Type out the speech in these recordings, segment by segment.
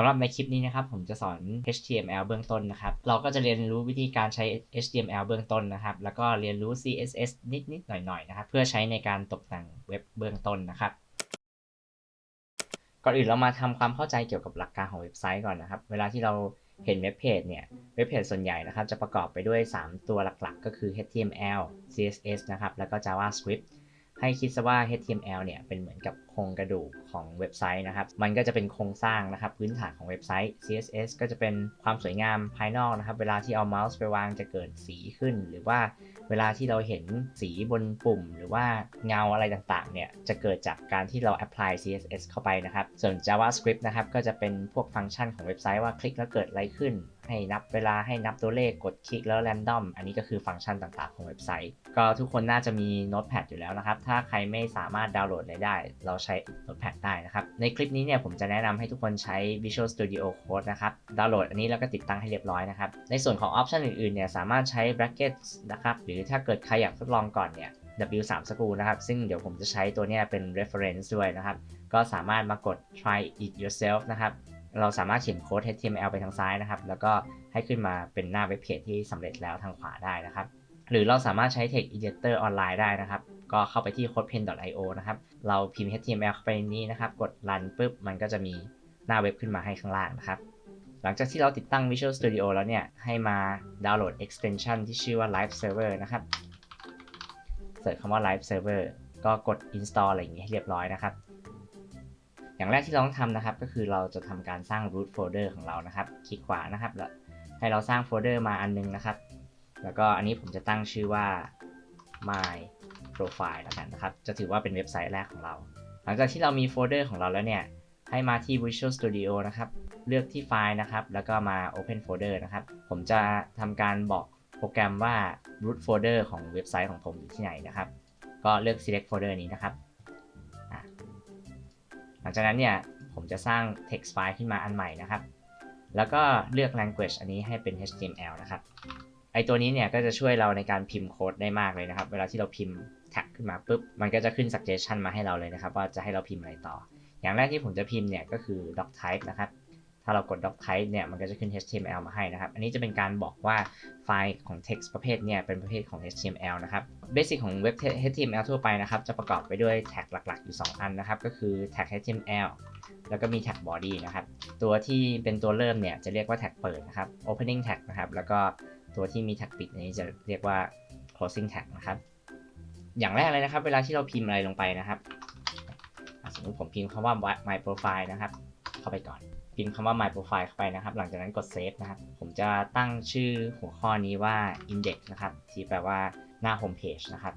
ำหรับในคลิปนี้นะครับผมจะสอน HTML เบื้องต้นนะครับ เราก็จะเรียนรู้วิธีการใช้ HTML เบื้องต้นนะครับ แล้วก็เรียนรู้ CSS นิดๆหน่อยๆนะครับ เพื่อใช้ในการตกแต่งเว็บเบื้องต้นนะครับก่อนอื่นเรามาทำความเข้าใจเกี่ยวกับหลักการของเว็บไซต์ก่อนนะครับ เวลาที่เราเห็นเว็บเพจเนี่ย เว็บเพจส่วนใหญ่นะครับจะประกอบไปด้วย 3 ตัวหลักๆ ก็คือ HTML CSS นะครับ แล้วก็ JavaScript ให้คิดซะว่า HTML เนี่ยเป็นเหมือนกับโครงกระดูกของเว็บไซต์นะครับ มันก็จะเป็นโครงสร้างนะครับพื้นฐานของเว็บไซต์ CSS ก็จะเป็นความสวยงามภายนอกนะครับ เวลาที่เอาเมาส์ไปวางจะเกิดสีขึ้น หรือว่าเวลาที่เราเห็นสีบนปุ่ม หรือว่าเงาอะไรต่างๆ เนี่ยจะเกิดจากการที่เรา apply CSS เข้าไปนะครับ ส่วน JavaScript นะครับก็จะเป็นพวกฟังก์ชันของเว็บไซต์ว่าคลิกแล้วเกิดอะไรขึ้น ให้นับเวลาให้นับตัวเลขกดคลิกแล้ว random อันนี้ก็คือฟังก์ชันต่างๆของเว็บไซต์ ก็ทุกคนน่าจะมี Notepad อยู่แล้วนะครับ ถ้าใครไม่สามารถดาวน์โหลดเลยได้ เราใช้ Notepad ได้นะครับ ในคลิปนี้เนี่ยผมจะแนะนำให้ทุกคนใช้ Visual Studio Code นะครับดาวน์โหลดอันนี้แล้วก็ติดตั้งให้เรียบร้อยนะครับ ในส่วนของออปชันอื่นๆเนี่ยสามารถใช้ brackets นะครับหรือถ้าเกิดใครอยากทดลองก่อนเนี่ย W3 School นะครับ ซึ่งเดี๋ยวผมจะใช้ตัวนี้เป็น reference ด้วยนะครับ ก็สามารถมากด try it yourself นะครับ เราสามารถเขียนโค้ด HTML ไปทางซ้ายนะครับ แล้วก็ให้ขึ้นมาเป็นหน้าเว็บเพจที่สำเร็จแล้วทางขวาได้นะครับ หรือเราสามารถใช้ Text Editor ออนไลน์ได้นะครับ ก็เข้าไปที่ codepen.io นะครับ เราพิมพ์ HTML เข้าไปนี้นะครับ กด run ปุ๊บ มันก็จะมีหน้าเว็บขึ้นมาให้ข้างล่างนะครับ หลังจากที่เราติดตั้ง Visual Studio แล้วเนี่ย ให้มาดาวน์โหลด extension ที่ชื่อว่า Live Server นะครับ เสิร์ชคำว่า Live Server ก็กด install อะไรอย่างนี้ให้เรียบร้อยนะครับ อย่างแรกที่เราต้องทำนะครับ ก็คือเราจะทำการสร้าง root folder ของเรานะครับ คลิกขวานะครับแล้วให้เราสร้างโฟลเดอร์มาอันนึงนะครับ แล้วก็อันนี้ผมจะตั้งชื่อว่า my profile แล้วกันนะครับ จะถือว่าเป็นเว็บไซต์แรกของเรา หลังจากที่เรามีโฟลเดอร์ของเราแล้วเนี่ย ให้มาที่ Visual Studio นะครับ เลือกที่ไฟล์นะครับ แล้วก็มา Open Folder นะครับ ผมจะทำการบอกโปรแกรมว่า root folder ของเว็บไซต์ของผมอยู่ที่ไหนนะครับ ก็เลือก select folder นี้นะครับ หลังจากนั้นเนี่ยผมจะสร้าง text file ขึ้นมาอันใหม่นะครับ แล้วก็เลือก language อันนี้ให้เป็น HTML นะครับไอตัวนี้เนี่ยก็จะช่วยเราในการพิมพ์โค้ดได้มากเลยนะครับ เวลาที่เราพิมพ์แท็กขึ้นมาปุ๊บ มันก็จะขึ้น suggestion มาให้เราเลยนะครับ ว่าจะให้เราพิมพ์อะไรต่อ อย่างแรกที่ผมจะพิมพ์เนี่ยก็คือ doc type นะครับ ถ้าเรากด doc type เนี่ยมันก็จะขึ้น HTML มาให้นะครับ อันนี้จะเป็นการบอกว่าไฟล์ของ text ประเภทเนี่ยเป็นประเภทของ HTML นะครับ Basic ของเว็บ HTML ทั่วไปนะครับจะประกอบไปด้วยแท็กหลักๆ อยู่ 2 อันนะครับ ก็คือแท็ก HTML แล้วก็มีแท็ก body นะครับ ตัวที่เป็นตัวเริ่มเนี่ยจะเรียกว่าแท็กเปิดนะครับ opening tag นะครับ แล้วก็ตัวที่มีแท็กปิดนี้จะเรียกว่า closing tag นะครับ อย่างแรกเลยนะครับ เวลาที่เราพิมพ์อะไรลงไปนะครับ สมมติผมพิมพ์คำว่า my profile นะครับ เข้าไปก่อน พิมพ์คำว่า my profile เข้าไปนะครับ หลังจากนั้นกด save นะครับ ผมจะตั้งชื่อหัวข้อนี้ว่า index นะครับ ที่แปลว่าหน้า home page นะครับ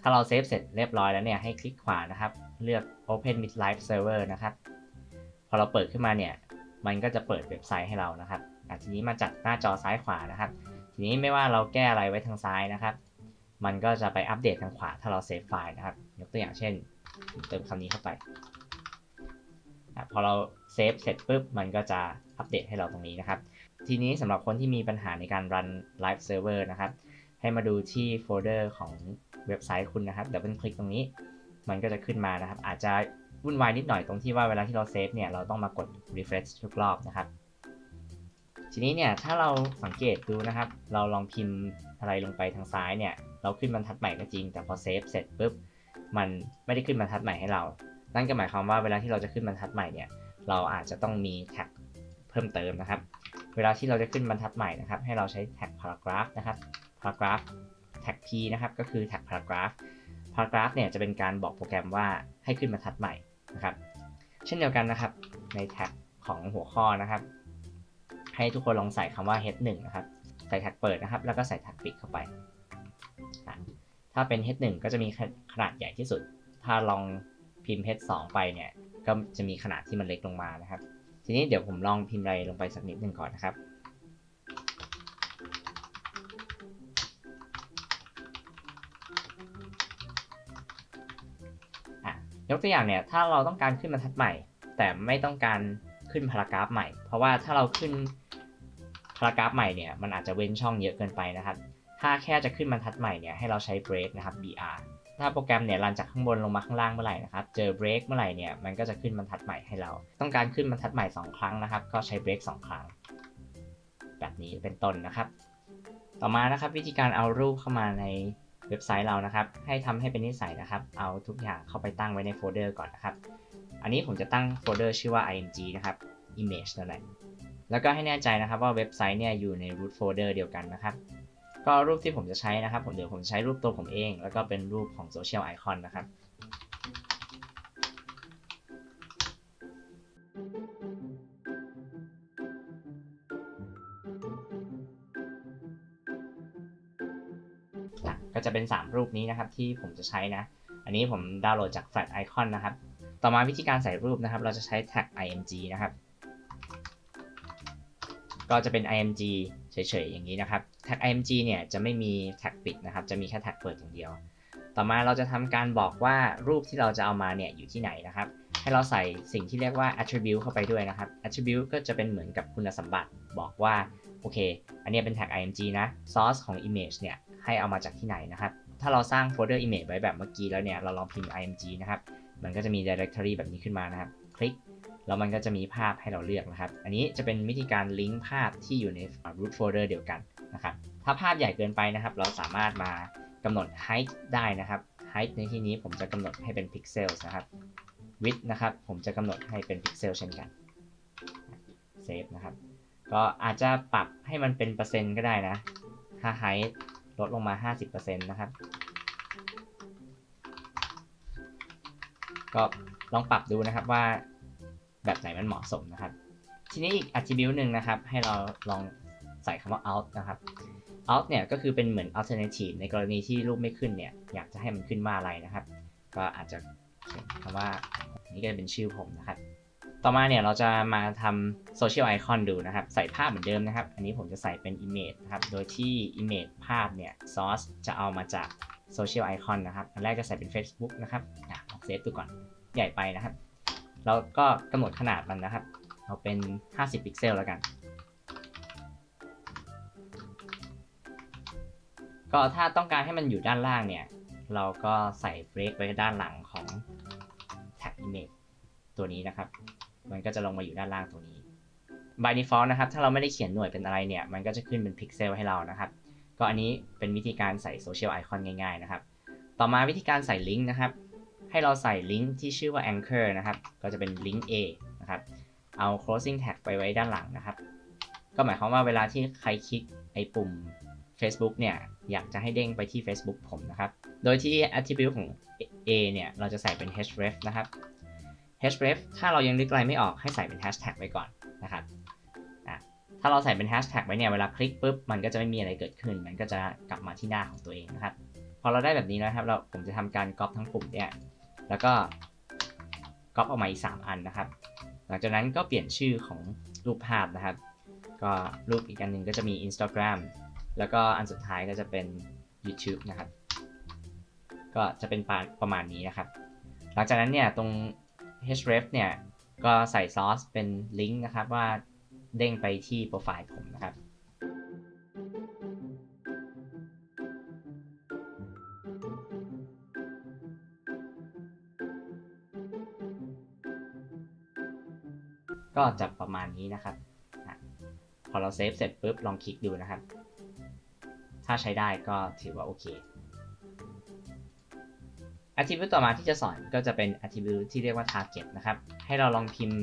ถ้าเราเซฟเสร็จเรียบร้อยแล้วเนี่ยให้คลิกขวานะครับ เลือก open with live server นะครับ พอเราเปิดขึ้นมาเนี่ย มันก็จะเปิดเว็บไซต์ให้เรานะครับทีนี้มาจัดหน้าจอซ้ายขวานะครับ ทีนี้ไม่ว่าเราแก้อะไรไว้ทางซ้ายนะครับ มันก็จะไปอัปเดตทางขวาถ้าเราเซฟไฟล์นะครับ ยกตัวอย่างเช่น เติมคำนี้เข้าไป อะพอเราเซฟเสร็จปุ๊บมันก็จะอัปเดตให้เราตรงนี้นะครับ ทีนี้สำหรับคนที่มีปัญหาในการรัน live server นะครับ ให้มาดูที่โฟลเดอร์ของเว็บไซต์คุณนะครับ เดี๋ยวเป็นคลิกตรงนี้ มันก็จะขึ้นมานะครับ อาจจะวุ่นวายนิดหน่อยตรงที่ว่าเวลาที่เราเซฟเนี่ยเราต้องมากด refresh ทุกรอบนะครับ ทีนี้เนี่ยถ้าเราสังเกตดูนะครับ เราลองพิมพ์อะไรลงไปทางซ้ายเนี่ย เราขึ้นบรรทัดใหม่ก็จริง แต่พอเซฟเสร็จปุ๊บ มันไม่ได้ขึ้นบรรทัดใหม่ให้เรา นั่นก็หมายความว่าเวลาที่เราจะขึ้นบรรทัดใหม่เนี่ย เราอาจจะต้องมีแท็กเพิ่มเติมนะครับ เวลาที่เราจะขึ้นบรรทัดใหม่นะครับ ให้เราใช้แท็ก paragraph นะครับ paragraph แท็ก p นะครับ ก็คือแท็ก paragraph paragraph เนี่ยจะเป็นการบอกโปรแกรมว่าให้ขึ้นบรรทัดใหม่นะครับ เช่นเดียวกันนะครับ ในแท็กของหัวข้อนะครับ ให้ทุกคนลองใส่คำว่า head 1นะครับ ใส่แท็กเปิดนะครับ แล้วก็ใส่แท็กปิดเข้าไป ถ้าเป็น head 1ก็จะมีขนาดใหญ่ที่สุด ถ้าลอง พิมพ์ H2 ไปเนี่ย ก็จะมีขนาดที่มันเล็กลงมานะครับ ทีนี้เดี๋ยวผมลองพิมพ์อะไรลงไปสักนิดหนึ่งก่อนนะครับยกตัวอย่างเนี่ย ถ้าเราต้องการขึ้นบรรทัดใหม่ แต่ไม่ต้องการขึ้นพารากราฟใหม่ เพราะว่าถ้าเราขึ้นพารากราฟใหม่เนี่ย มันอาจจะเว้นช่องเยอะเกินไปนะครับ ถ้าแค่จะขึ้นบรรทัดใหม่เนี่ย ให้เราใช้ break นะครับ br ถ้าโปรแกรมเนี่ยรันจากข้างบนลงมาข้างล่างเมื่อไหร่นะครับ เจอเบรกเมื่อไหร่เนี่ยมันก็จะขึ้นบรรทัดใหม่ให้เรา ต้องการขึ้นบรรทัดใหม่ 2 ครั้งนะครับ ก็ใช้เบรก2 ครั้ง แบบนี้เป็นต้นนะครับ ต่อมานะครับวิธีการเอารูปเข้ามาในเว็บไซต์เรานะครับ ให้ทำให้เป็นนิสัยนะครับ เอาทุกอย่างเข้าไปตั้งไว้ในโฟลเดอร์ก่อนนะครับ อันนี้ผมจะตั้งโฟลเดอร์ชื่อว่า img นะครับ image นั่นแหละแล้วก็ให้แน่ใจนะครับว่าเว็บไซต์เนี่ยอยู่ใน root folder เดียวกันนะครับ ก็รูปที่ผมจะใช้นะครับ ผมเดี๋ยวผมใช้รูปตัวผมเอง แล้วก็เป็นรูปของ social icon นนะครับก็จะเป็น 3 รูปนี้นะครับที่ผมจะใช้นะ อันนี้ผมดาวน์โหลดจาก Flat Icon นะครับ ต่อมาวิธีการใส่รูปนะครับ เราจะใช้ tag img นะครับ ก็จะเป็น img เฉยๆอย่างนี้นะครับ tag img เนี่ยจะไม่มี tag ปิดนะครับ จะมีแค่ tag เปิดอย่างเดียว ต่อมาเราจะทำการบอกว่ารูปที่เราจะเอามาเนี่ยอยู่ที่ไหนนะครับ ให้เราใส่สิ่งที่เรียกว่า attribute เข้าไปด้วยนะครับ attribute ก็จะเป็นเหมือนกับคุณสมบัติบอกว่าโอเค อันนี้เป็น tag img นะ source ของ image เนี่ยให้เอามาจากที่ไหนนะครับ ถ้าเราสร้างโฟลเดอร์ image ไว้แบบเมื่อกี้แล้วเนี่ย เราลองพิมพ์ img นะครับ มันก็จะมี directory แบบนี้ขึ้นมานะครับ คลิก แล้วมันก็จะมีภาพให้เราเลือกนะครับ อันนี้จะเป็นวิธีการลิงก์ภาพที่อยู่ใน root folder เดียวกัน นะครับถ้าภาพใหญ่เกินไปนะครับ เราสามารถมากำหนด height ได้นะครับ height ในที่นี้ผมจะกำหนดให้เป็น pixels นะครับ width นะครับ ผมจะกำหนดให้เป็น pixel เช่นกัน save นะครับ ก็อาจจะปรับให้มันเป็นเปอร์เซ็นต์ก็ได้นะ ถ้า height ลดลงมา 50%นะครับ ก็ลองปรับดูนะครับว่าแบบไหนมันเหมาะสมนะครับ ทีนี้อีก attribute หนึ่งนะครับ ให้เราลอง ใส่คำว่า out นะครับ out เนี่ยก็คือเป็นเหมือน alternative ในกรณีที่รูปไม่ขึ้นเนี่ย อยากจะให้มันขึ้นว่าอะไรนะครับ ก็อาจจะเขียนคำว่า นี่ก็จะเป็นชื่อผมนะครับ ต่อมาเนี่ยเราจะมาทำ social icon ดูนะครับ ใส่ภาพเหมือนเดิมนะครับ อันนี้ผมจะใส่เป็น image นะครับ โดยที่ image ภาพเนี่ย source จะเอามาจาก social icon นะครับ อันแรกจะใส่เป็น Facebook นะครับอะลองเซฟดูก่อน ใหญ่ไปนะครับ เราก็กำหนดขนาดมันนะครับ เอาเป็น 50 พิกเซลแล้วกัน ก็ถ้าต้องการให้มันอยู่ด้านล่างเนี่ย เราก็ใส่เบรกไว้ด้านหลังของ tag image ตัวนี้นะครับ มันก็จะลงมาอยู่ด้านล่างตัวนี้ by default นะครับ ถ้าเราไม่ได้เขียนหน่วยเป็นอะไรเนี่ย มันก็จะขึ้นเป็นพิกเซลให้เรานะครับ ก็อันนี้เป็นวิธีการใส่ social icon ง่ายๆนะครับ ต่อมาวิธีการใส่ลิงก์นะครับ ให้เราใส่ลิงก์ที่ชื่อว่า anchor นะครับ ก็จะเป็นลิงก์ A นะครับ เอา closing tag ไปไว้ด้านหลังนะครับ ก็หมายความว่าเวลาที่ใครคลิกไอปุ่ม Facebook เนี่ยอยากจะให้เด้งไปที่ Facebook ผมนะครับ โดยที่ attribute ของ A เนี่ยเราจะใส่เป็น href นะครับ href ถ้าเรายังนึกอะไรไม่ออกให้ใส่เป็น hashtag ไว้ก่อนนะครับถ้าเราใส่เป็น hashtag ไว้เนี่ยเวลาคลิกปุ๊บมันก็จะไม่มีอะไรเกิดขึ้น มันก็จะกลับมาที่หน้าของตัวเองนะครับพอเราได้แบบนี้นะครับเราผมจะทำการก๊อปทั้งปุ่มเนี่ยแล้วก็ก๊อปออกมาอีก 3 อันนะครับ หลังจากนั้นก็เปลี่ยนชื่อของรูปภาพนะครับ ก็รูปอีกอันหนึ่งก็จะมี Instagram แล้วก็อันสุดท้ายก็จะเป็น YouTube นะครับ ก็จะเป็นประมาณนี้นะครับ หลังจากนั้นเนี่ยตรง href เนี่ยก็ใส่ซอสเป็นลิงก์นะครับว่าเด้งไปที่โปรไฟล์ผมนะครับ ก็จะประมาณนี้นะครับ พอเราเซฟเสร็จปุ๊บลองคลิกดูนะครับ ถ้าใช้ได้ก็ถือว่าโอเค attribute ต่อมาที่จะสอนก็จะเป็น attribute ที่เรียกว่า target นะครับ ให้เราลองพิมพ์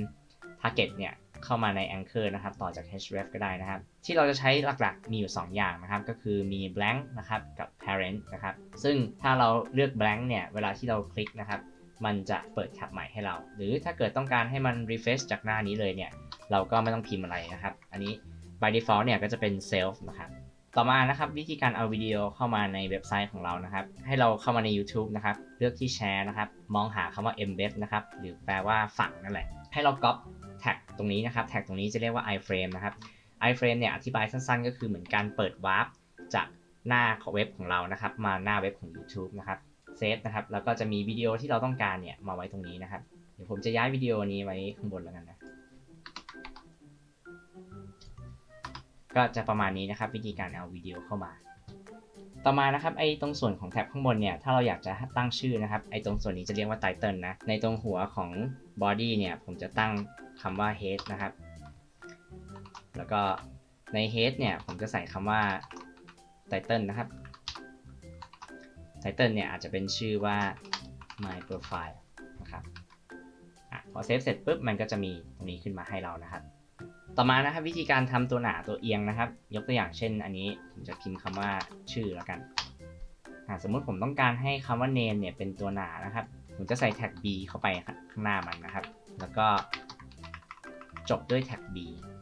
target เนี่ยเข้ามาใน anchor นะครับ ต่อจาก href ก็ได้นะครับ ที่เราจะใช้หลักๆมีอยู่ 2 อย่างนะครับ ก็คือมี blank นะครับกับ parent นะครับ ซึ่งถ้าเราเลือก blank เนี่ย เวลาที่เราคลิกนะครับ มันจะเปิดแท็บใหม่ให้เรา หรือถ้าเกิดต้องการให้มัน refresh จากหน้านี้เลยเนี่ย เราก็ไม่ต้องพิมพ์อะไรนะครับ อันนี้ by default เนี่ยก็จะเป็น self นะครับ ต่อมานะครับวิธีการเอาวิดีโอเข้ามาในเว็บไซต์ของเรานะครับ ให้เราเข้ามาใน YouTube นะครับ เลือกที่แชร์นะครับ มองหาคำว่า embed นะครับ หรือแปลว่าฝังนั่นแหละ ให้เราก๊อปแท็กตรงนี้นะครับ แท็กตรงนี้จะเรียกว่า iframe นะครับ iframe เนี่ยอธิบายสั้นๆ ก็คือเหมือนการเปิดวาร์ปจากหน้าเว็บของเรานะครับ มาหน้าเว็บของ YouTube นะครับเซฟนะครับแล้วก็จะมีวิดีโอที่เราต้องการเนี่ยมาไว้ตรงนี้นะครับเดี๋ยวผมจะย้ายวิดีโอนี้ไว้ข้างบนแล้วกันนะ ก็จะประมาณนี้นะครับ วิธีการเอาวิดีโอเข้ามา ต่อมานะครับไอ้ตรงส่วนของแท็บข้างบนเนี่ยถ้าเราอยากจะตั้งชื่อนะครับไอ้ตรงส่วนนี้จะเรียกว่า title นะในตรงหัวของ body เนี่ยผมจะตั้งคำว่า head นะครับ แล้วก็ใน head เนี่ยผมจะใส่คำว่า title นะครับ title เนี่ยอาจจะเป็นชื่อว่า my profile นะครับอพอเซฟเสร็จปุ๊บมันก็จะมีตรงนี้ขึ้นมาให้เรานะครับ ต่อมานะครับวิธีการทำตัวหนาตัวเอียงนะครับ ยกตัวอย่างเช่น อันนี้ผมจะพิมพ์คำว่าชื่อแล้วกันสมมุติผมต้องการให้คำว่า name เนี่ยเป็นตัวหนานะครับ ผมจะใส่แท็ก b เข้าไปข้างหน้ามันนะครับ แล้วก็จบด้วยแท็ก b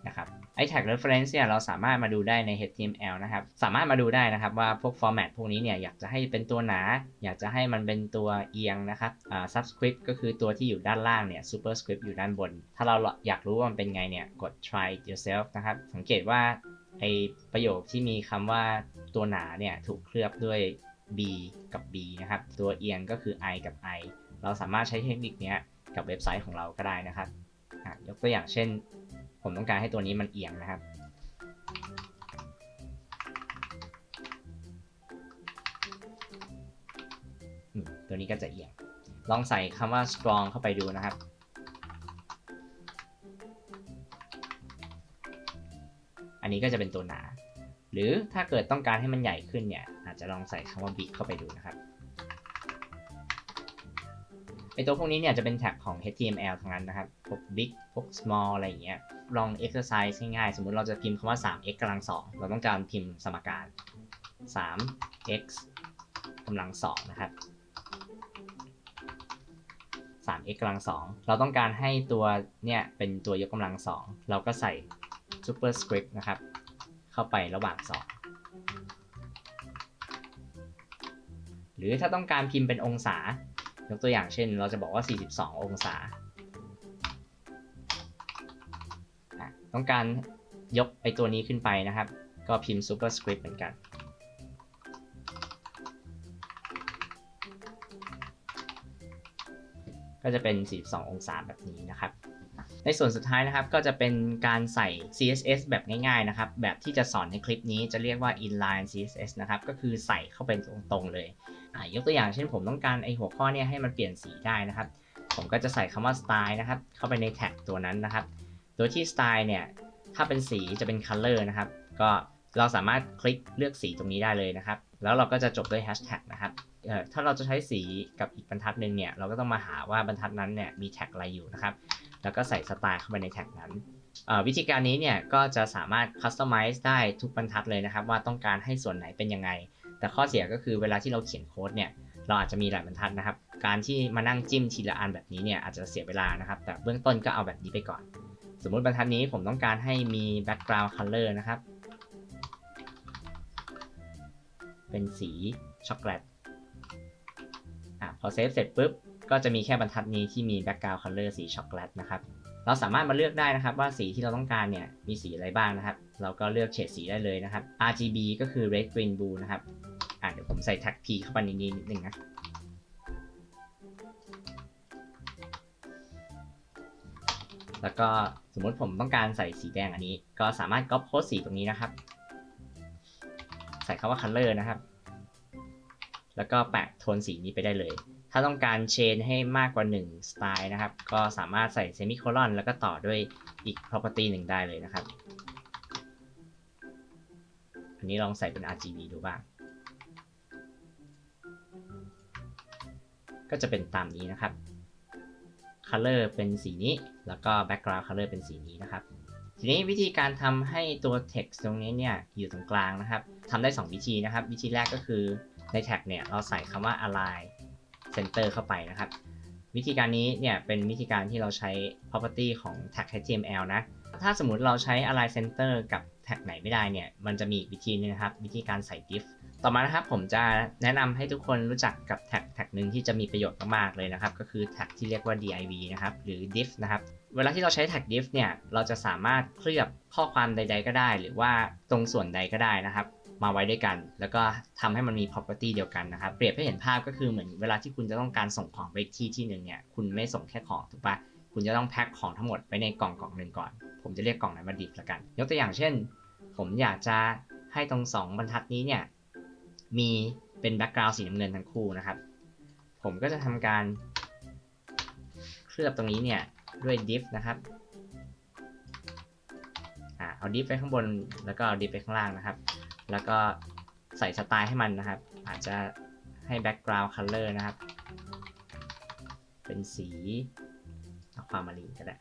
นะครับ ไอ้ tag reference เนี่ยเราสามารถมาดูได้ใน HTML นะครับ สามารถมาดูได้นะครับว่าพวก format พวกนี้เนี่ยอยากจะให้เป็นตัวหนา อยากจะให้มันเป็นตัวเอียงนะครับอ่า subscript ก็คือตัวที่อยู่ด้านล่างเนี่ย superscript อยู่ด้านบน ถ้าเราอยากรู้ว่ามันเป็นไงเนี่ยกด try it yourself นะครับ สังเกตว่าไอประโยคที่มีคำว่าตัวหนาเนี่ยถูกเคลือบด้วย b กับ b นะครับ ตัวเอียงก็คือ i กับ i เราสามารถใช้เทคนิคนี้กับเว็บไซต์ของเราก็ได้นะครับอะยกตัวอย่างเช่น ผมต้องการให้ตัวนี้มันเอียงนะครับตัวนี้ก็จะเอียง ลองใส่คำว่า strong เข้าไปดูนะครับ อันนี้ก็จะเป็นตัวหนา หรือถ้าเกิดต้องการให้มันใหญ่ขึ้นเนี่ย อาจจะลองใส่คำว่า big เข้าไปดูนะครับ ไอตัวพวกนี้เนี่ยจะเป็นแท็กของ HTML ทั้งนั้นนะครับ พวก big พวก small อะไรอย่างเงี้ย ลอง exercise ง่ายๆ สมมุติเราจะพิมพ์คำว่า 3x กำลัง 2 เราต้องการพิมพ์สมการ 3x กำลัง 2 นะครับ 3x กำลัง 2 เราต้องการให้ตัวเนี่ยเป็นตัวยกกำลัง 2 เราก็ใส่ superscript นะครับ เข้าไประหว่าง 2หรือถ้าต้องการพิมพ์เป็นองศา ยกตัวอย่างเช่นเราจะบอกว่า 42 องศา ต้องการยกไอตัวนี้ขึ้นไปนะครับ ก็พิมพ์ superscript เหมือนกันก็จะเป็น 42 องศาแบบนี้นะครับ ในส่วนสุดท้ายนะครับก็จะเป็นการใส่ CSS แบบง่ายๆนะครับ แบบที่จะสอนในคลิปนี้จะเรียกว่า inline CSS นะครับ ก็คือใส่เข้าไปตรงๆเลย ยกตัวอย่างเช่นผมต้องการไอหัวข้อเนี่ยให้มันเปลี่ยนสีได้นะครับ ผมก็จะใส่คำว่า style นะครับ เข้าไปในแท็กตัวนั้นนะครับ โดยที่ style เนี่ย ถ้าเป็นสีจะเป็น color นะครับ ก็เราสามารถคลิกเลือกสีตรงนี้ได้เลยนะครับ แล้วเราก็จะจบด้วย hashtag นะครับถ้าเราจะใช้สีกับอีกบรรทัดหนึ่งเนี่ย เราก็ต้องมาหาว่าบรรทัดนั้นเนี่ยมีแท็กอะไรอยู่นะครับ แล้วก็ใส่สไตล์เข้าไปในแท็กนั้น วิธีการนี้เนี่ยก็จะสามารถ customize ได้ทุกบรรทัดเลยนะครับ ว่าต้องการให้ส่วนไหนเป็นยังไง แต่ข้อเสียก็คือเวลาที่เราเขียนโค้ดเนี่ยเราอาจจะมีหลายบรรทัดนะครับ การที่มานั่งจิ้มทีละอันแบบนี้เนี่ยอาจจะเสียเวลานะครับ แต่เบื้องต้นก็เอาแบบนี้ไปก่อน สมมุติบรรทัดนี้ผมต้องการให้มี background color นะครับ เป็นสีช็อกโกแลตอะพอเซฟเสร็จปุ๊บ ก็จะมีแค่บรรทัดนี้ที่มี background color สีช็อกโกแลตนะครับ เราสามารถมาเลือกได้นะครับว่าสีที่เราต้องการเนี่ยมีสีอะไรบ้างนะครับ เราก็เลือกเฉดสีได้เลยนะครับ RGB ก็คือ red green blue นะครับ อะเดี๋ยวผมใส่ tag p เข้าไปในนี้นิดนึงนะ แล้วก็สมมติผมต้องการใส่สีแดงอันนี้ ก็สามารถก๊อปโค้ดสีตรงนี้นะครับ ใส่คำว่า color นะครับ แล้วก็แปะโทนสีนี้ไปได้เลย ถ้าต้องการเชนให้มากกว่า1สไตล์นะครับ ก็สามารถใส่เซมิโคลอนแล้วก็ต่อด้วยอีก property หนึ่งได้เลยนะครับ อันนี้ลองใส่เป็น RGB ดูบ้าง ก็จะเป็นตามนี้นะครับ color เป็นสีนี้ แล้วก็ background color เป็นสีนี้นะครับ ทีนี้วิธีการทำให้ตัว text ตรงนี้เนี่ยอยู่ตรงกลางนะครับทำได้ 2 วิธีนะครับ วิธีแรกก็คือในแท็กเนี่ยเราใส่คำว่า align center เข้าไปนะครับ วิธีการนี้เนี่ยเป็นวิธีการที่เราใช้ property ของ tag HTML นะ ถ้าสมมติเราใช้ align center กับ ท็กไหนไม่ได้เนี่ย มันจะมีอีกวิธีนึงนะครับ วิธีการใส่ div ต่อมานะครับผมจะแนะนำให้ทุกคนรู้จักกับแท็กแท็กหนึ่งที่จะมีประโยชน์มากๆเลยนะครับ ก็คือแท็กที่เรียกว่า div นะครับ หรือ div นะครับ เวลาที่เราใช้แท็ก div เนี่ย เราจะสามารถเคลือบข้อความใด ๆ ก็ได้ หรือว่าตรงส่วนใดก็ได้นะครับ มาไว้ด้วยกัน แล้วก็ทำให้มันมี property เดียวกันนะครับ เปรียบให้เห็นภาพก็คือเหมือนเวลาที่คุณจะต้องการส่งของไปที่ที่หนึ่งเนี่ย คุณไม่ส่งแค่ของถูกปะ คุณจะต้องแพ็คของทั้งหมดไว้ในกล่องกล่องหนึ่งก่อน ผมจะเรียกกล่องนั้นว่า div ละกัน ยกตัวอย่างเช่น ผมอยากจะให้ตรง 2 บรรทัดนี้เนี่ยมีเป็นแบ็กกราวด์สีน้ำเงินทั้งคู่นะครับ ผมก็จะทำการเคลือบตรงนี้เนี่ยด้วย div นะครับอ่าเอา div ไปข้างบนแล้วก็เอา div ไปข้างล่างนะครับ แล้วก็ใส่สไตล์ให้มันนะครับ อาจจะให้ background color นะครับ เป็นสี ความมารีก็ได้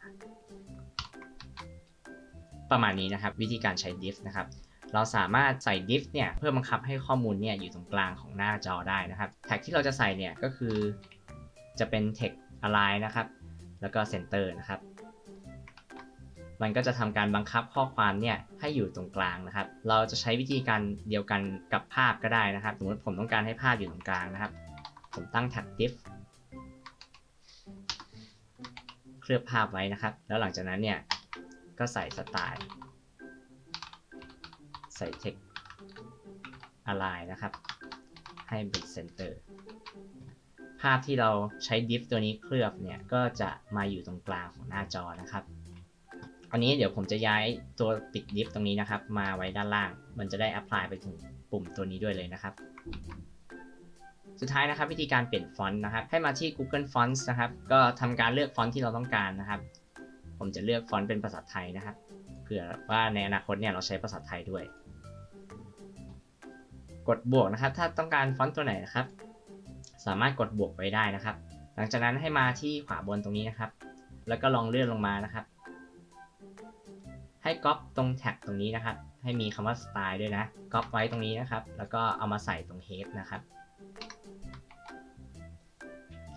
ประมาณนี้นะครับ วิธีการใช้ div นะครับ เราสามารถใส่ div เนี่ยเพื่อบังคับให้ข้อมูลเนี่ยอยู่ตรงกลางของหน้าจอได้นะครับแท็กที่เราจะใส่เนี่ยก็คือจะเป็น text align นะครับ แล้วก็ center นะครับมันก็จะทำการบังคับข้อความเนี่ยให้อยู่ตรงกลางนะครับ เราจะใช้วิธีการเดียวกันกับภาพก็ได้นะครับ สมมติผมต้องการให้ภาพอยู่ตรงกลางนะครับ ผมตั้งแท็ก div ลือบภาพไว้นะครับ แล้วหลังจากนั้นเนี่ย ก็ใส่สไตล์ ใส่ text align นะครับ ให้เป็น center ภาพที่เราใช้ div ตัวนี้เคลือบเนี่ย ก็จะมาอยู่ตรงกลางของหน้าจอนะครับ อันนี้เดี๋ยวผมจะย้ายตัวปิด div ตรงนี้นะครับ มาไว้ด้านล่าง มันจะได้ apply ไปถึงปุ่มตัวนี้ด้วยเลยนะครับ สุดท้ายนะครับวิธีการเปลี่ยนฟอนต์นะครับ ให้มาที่ Google Fonts นะครับ ก็ทำการเลือกฟอนต์ที่เราต้องการนะครับ ผมจะเลือกฟอนต์เป็นภาษาไทยนะครับเผื่อว่าในอนาคตเนี่ยเราใช้ภาษาไทยด้วย กดบวกนะครับ ถ้าต้องการฟอนต์ตัวไหนนะครับ สามารถกดบวกไว้ได้นะครับ หลังจากนั้นให้มาที่ขวาบนตรงนี้นะครับ แล้วก็ลองเลื่อนลงมานะครับ ให้ก๊อปตรงแท็กตรงนี้นะครับ ให้มีคำว่าสไตล์ด้วยนะก๊อปไว้ตรงนี้นะครับ แล้วก็เอามาใส่ตรง head นะครับ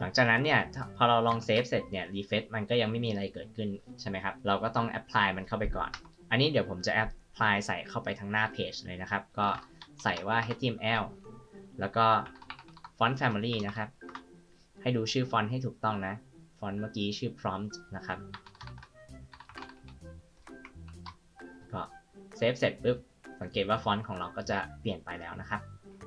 หลังจากนั้นเนี่ยพอเราลองเซฟเสร็จเนี่ยรีเฟซมันก็ยังไม่มีอะไรเกิดขึ้นใช่ไหมครับ เราก็ต้องแอพพลายมันเข้าไปก่อน อันนี้เดี๋ยวผมจะแอพพลายใส่เข้าไปทั้งหน้าเพจเลยนะครับ ก็ใส่ว่า html แล้วก็ font family นะครับ ให้ดูชื่อฟอนต์ให้ถูกต้องนะ ฟอนต์เมื่อกี้ชื่อ prompt นะครับ ก็เซฟเสร็จปุ๊บสังเกตว่าฟอนต์ของเราก็จะเปลี่ยนไปแล้วนะครับ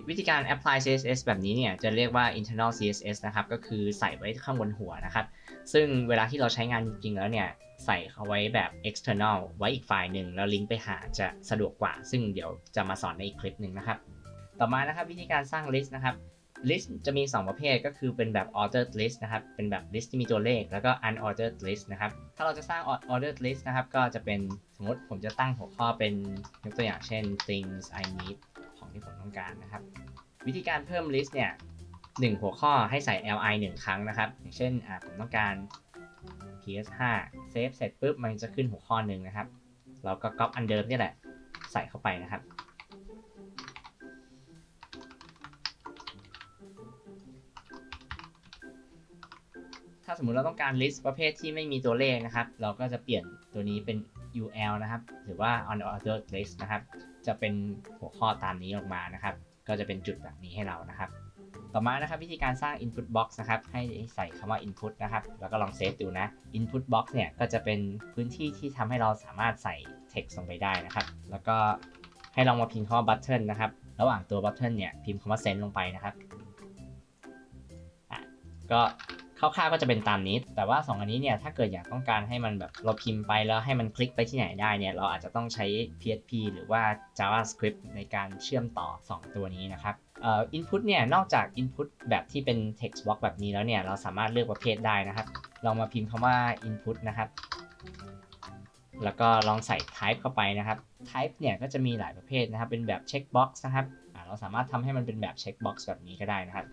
วิธีการ apply CSS แบบนี้เนี่ยจะเรียกว่า internal CSS นะครับก็คือใส่ไว้ข้างบนหัวนะครับซึ่งเวลาที่เราใช้งานจริงๆแล้วเนี่ยใส่เขาไว้แบบ external ไว้อีกไฟล์หนึ่งแล้วลิงก์ไปหาจะสะดวกกว่า ซึ่งเดี๋ยวจะมาสอนในอีกคลิปหนึ่งนะครับ ต่อมานะครับวิธีการสร้าง list นะครับ list จะมี 2 ประเภทก็คือเป็นแบบ ordered list นะครับ เป็นแบบ list ที่มีตัวเลข แล้วก็ unordered list นะครับ ถ้าเราจะสร้าง ordered list นะครับ ก็จะเป็นสมมติผมจะตั้งหัวข้อเป็นยกตัวอย่างเช่น things I need ที่ผมต้องการนะครับ วิธีการเพิ่ม list เนี่ยหนึ่งหัวข้อให้ใส่ li 1 ครั้งนะครับ อย่างเช่นอ่าผมต้องการ ps5 เซฟเสร็จปุ๊บมันจะขึ้นหัวข้อหนึ่งนะครับ เราก็ก๊อปอันเดิมนี่แหละ ใส่เข้าไปนะครับ ถ้าสมมุติเราต้องการ list ประเภทที่ไม่มีตัวเลขนะครับ เราก็จะเปลี่ยนตัวนี้เป็น ul นะครับ หรือว่า unordered list นะครับ จะเป็นหัวข้อตามนี้ออกมานะครับ ก็จะเป็นจุดแบบนี้ให้เรานะครับ ต่อมานะครับวิธีการสร้าง input box นะครับ ให้ใส่คำว่า input นะครับ แล้วก็ลองเซฟดูนะ input box เนี่ยก็จะเป็นพื้นที่ที่ทำให้เราสามารถใส่ text ลงไปได้นะครับ แล้วก็ให้ลองมาพิมพ์คำว่า button นะครับ ระหว่างตัว button เนี่ยพิมพ์คำว่า send ลงไปนะครับอะก็ ร่าวๆก็จะเป็นตามนี้ แต่ว่า 2 อันนี้เนี่ยถ้าเกิดอยากต้องการให้มันแบบเราพิมพ์ไปแล้วให้มันคลิกไปที่ไหนได้เนี่ยเราอาจจะต้องใช้ PHP หรือว่า JavaScript ในการเชื่อมต่อ 2 ตัวนี้นะครับเอ่อ input เนี่ยนอกจาก input แบบที่เป็น text box แบบนี้แล้วเนี่ยเราสามารถเลือกประเภทได้นะครับลองมาพิมพ์คำว่า input นะครับแล้วก็ลองใส่ type เข้าไปนะครับ type เนี่ยก็จะมีหลายประเภทนะครับ เป็นแบบ checkbox นะครับ เราสามารถทำให้มันเป็นแบบ checkbox แบบนี้ก็ได้นะครับ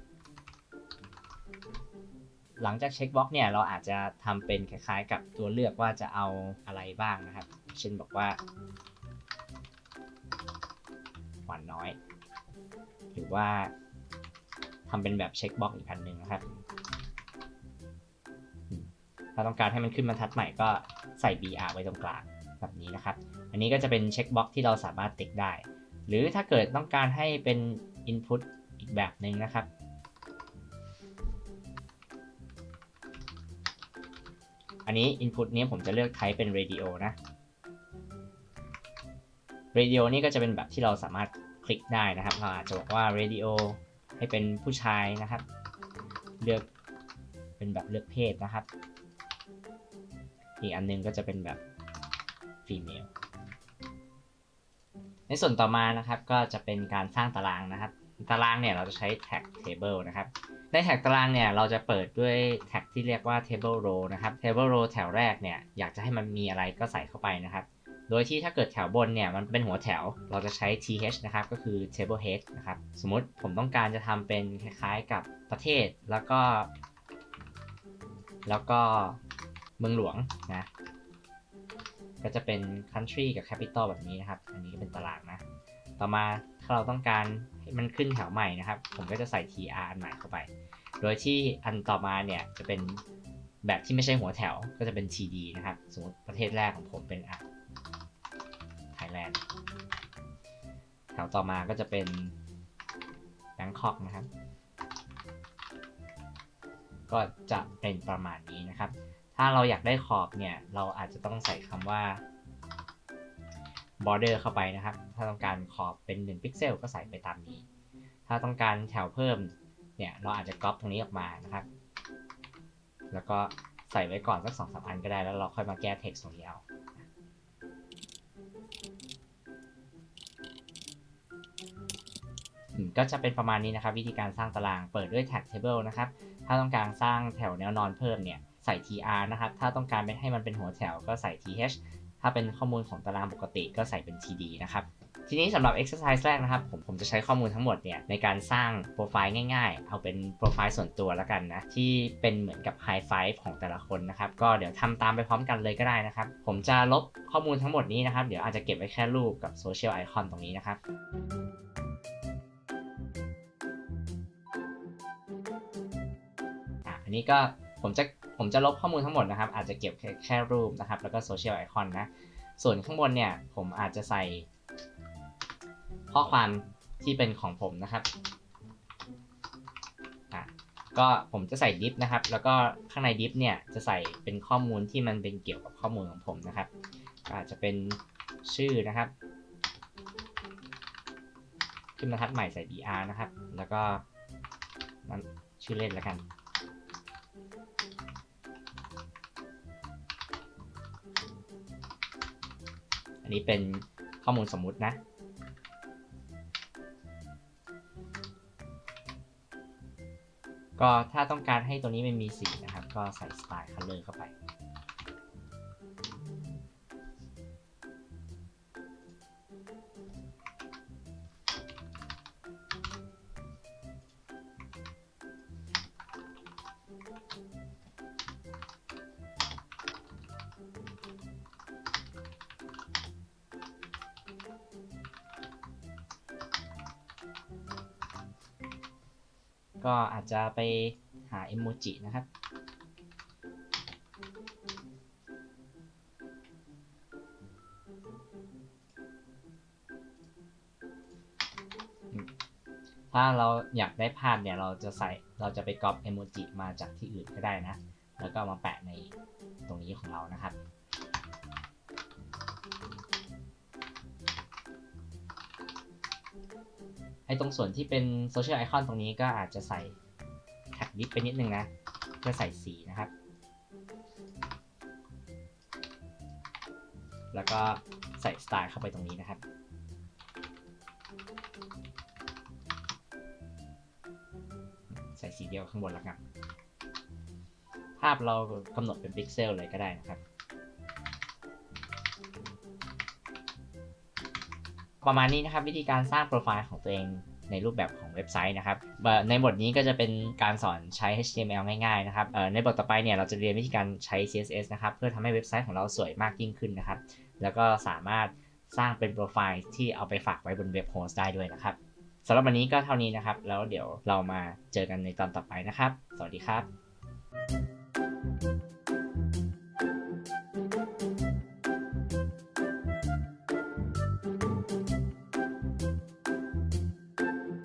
หลังจากเช็คบล็อกเนี่ยเราอาจจะทำเป็นคล้ายๆ กับตัวเลือกว่าจะเอาอะไรบ้างนะครับ เช่นบอกว่าหวานน้อย หรือว่าทำเป็นแบบเช็คบล็อกอีกพันหนึ่งนะครับถ้าต้องการให้มันขึ้นบรรทัดใหม่ก็ใส่ BR ไว้ตรงกลางแบบนี้นะครับ อันนี้ก็จะเป็นเช็คบล็อกที่เราสามารถติ๊กได้ หรือถ้าเกิดต้องการให้เป็น Input อีกแบบหนึ่งนะครับ อันนี้ input นี้ผมจะเลือก type เป็น radio นะ radio นี่ก็จะเป็นแบบที่เราสามารถคลิกได้นะครับ เราอาจจะบอกว่า radio ให้เป็นผู้ชายนะครับ เลือกเป็นแบบเลือกเพศนะครับ อีกอันนึงก็จะเป็นแบบ female ในส่วนต่อมานะครับก็จะเป็นการสร้างตารางนะครับ ตารางเนี่ยเราจะใช้ tag table นะครับ ในแท็กตารางเนี่ยเราจะเปิดด้วยแท็กที่เรียกว่า table row นะครับ table row แถวแรกเนี่ยอยากจะให้มันมีอะไรก็ใส่เข้าไปนะครับ โดยที่ถ้าเกิดแถวบนเนี่ยมันเป็นหัวแถวเราจะใช้ th นะครับก็คือ table head นะครับสมมติผมต้องการจะทำเป็นคล้ายๆกับประเทศแล้วก็ แล้วก็เมืองหลวงนะก็จะเป็น country กับ capital แบบนี้นะครับ อันนี้ก็เป็นตารางนะ ต่อมาถ้าเราต้องการ มันขึ้นแถวใหม่นะครับ ผมก็จะใส่ tr อันใหม่เข้าไป โดยที่อันต่อมาเนี่ยจะเป็นแบบที่ไม่ใช่หัวแถวก็จะเป็น td นะครับ สมมติประเทศแรกของผมเป็นอะไทยแลนด์แถวต่อมาก็จะเป็นแบงคอกนะครับ ก็จะเป็นประมาณนี้นะครับ ถ้าเราอยากได้ขอบเนี่ย เราอาจจะต้องใส่คำว่า border เข้าไปนะครับ ถ้าต้องการขอบเป็น 1 พิกเซลก็ใส่ไปตามนี้ ถ้าต้องการแถวเพิ่มเนี่ยเราอาจจะก๊อปตรงนี้ออกมานะครับ แล้วก็ใส่ไว้ก่อนสักสองสาอันก็ได้แล้วเราค่อยมาแก้ text ตรงนี้เอาก็จะเป็นประมาณนี้นะครับ วิธีการสร้างตารางเปิดด้วย tag table นะครับ ถ้าต้องการสร้างแถวแนวนอนเพิ่มเนี่ยใส่ tr นะครับ ถ้าต้องการให้มันเป็นหัวแถวก็ใส่ th ถ้าเป็นข้อมูลของตารางปกติก็ใส่เป็น td นะครับ ทีนี้สำหรับ exercise แรกนะครับ ผมผมจะใช้ข้อมูลทั้งหมดเนี่ยในการสร้างโปรไฟล์ง่ายๆ เอาเป็นโปรไฟล์ส่วนตัวแล้วกันนะ ที่เป็นเหมือนกับ high five ของแต่ละคนนะครับ ก็เดี๋ยวทำตามไปพร้อมกันเลยก็ได้นะครับ ผมจะลบข้อมูลทั้งหมดนี้นะครับ เดี๋ยวอาจจะเก็บไว้แค่รูปกับ social icon ตรงนี้นะครับอันนี้ก็ผมจะ ผมจะลบข้อมูลทั้งหมดนะครับ อาจจะเก็บแค่แค่รูปนะครับ แล้วก็โซเชียลไอคอนนะ ส่วนข้างบนเนี่ยผมอาจจะใส่ ข้อความที่เป็นของผมนะครับอะก็ผมจะใส่ดิฟนะครับ แล้วก็ข้างในดิฟเนี่ยจะใส่เป็นข้อมูลที่มันเป็นเกี่ยวกับข้อมูลของผมนะครับ อาจจะเป็นชื่อนะครับ ขึ้นบรรทัดใหม่ใส่ br นะครับ แล้วก็นั้นชื่อเล่นแล้วกัน นนี้เป็นข้อมูลสมมุตินะ ก็ถ้าต้องการให้ตัวนี้มันมีสีนะครับ ก็ใส่ Style Color เข้าไป ก็อาจจะไปหา e โมจินะครับ ถ้าเราอยากได้ภาพเนี่ยเราจะใส่เราจะไปก๊อป e โมจิมาจากที่อื่นก็ได้นะ แล้วก็มาแปะในตรงนี้ของเรานะครับ ตรงส่วนที่เป็นโซเชียลไอคอนตรงนี้ก็อาจจะใส่แท็กดิฟไปนิดนึงนะเพื่อใส่สีนะครับ แล้วก็ใส่สไตล์เข้าไปตรงนี้นะครับ ใส่สีเดียวข้างบนแล้วกันภาพเรากำหนดเป็นพิกเซลเลยก็ได้นะครับ ประมาณนี้นะครับวิธีการสร้างโปรไฟล์ของตัวเอง ในรูปแบบของเว็บไซต์นะครับในบทนี้ก็จะเป็นการสอนใช้ HTML ง่ายๆนะครับในบทต่อไปเนี่ยเราจะเรียนวิธีการใช้ CSS นะครับเพื่อทำให้เว็บไซต์ของเราสวยมากยิ่งขึ้นนะครับ แล้วก็สามารถสร้างเป็นโปรไฟล์ที่เอาไปฝากไว้บนเว็บโฮสต์ได้ด้วยนะครับสำหรับวันนี้ก็เท่านี้นะครับ แล้วเดี๋ยวเรามาเจอกันในตอนต่อไปนะครับ สวัสดีครับ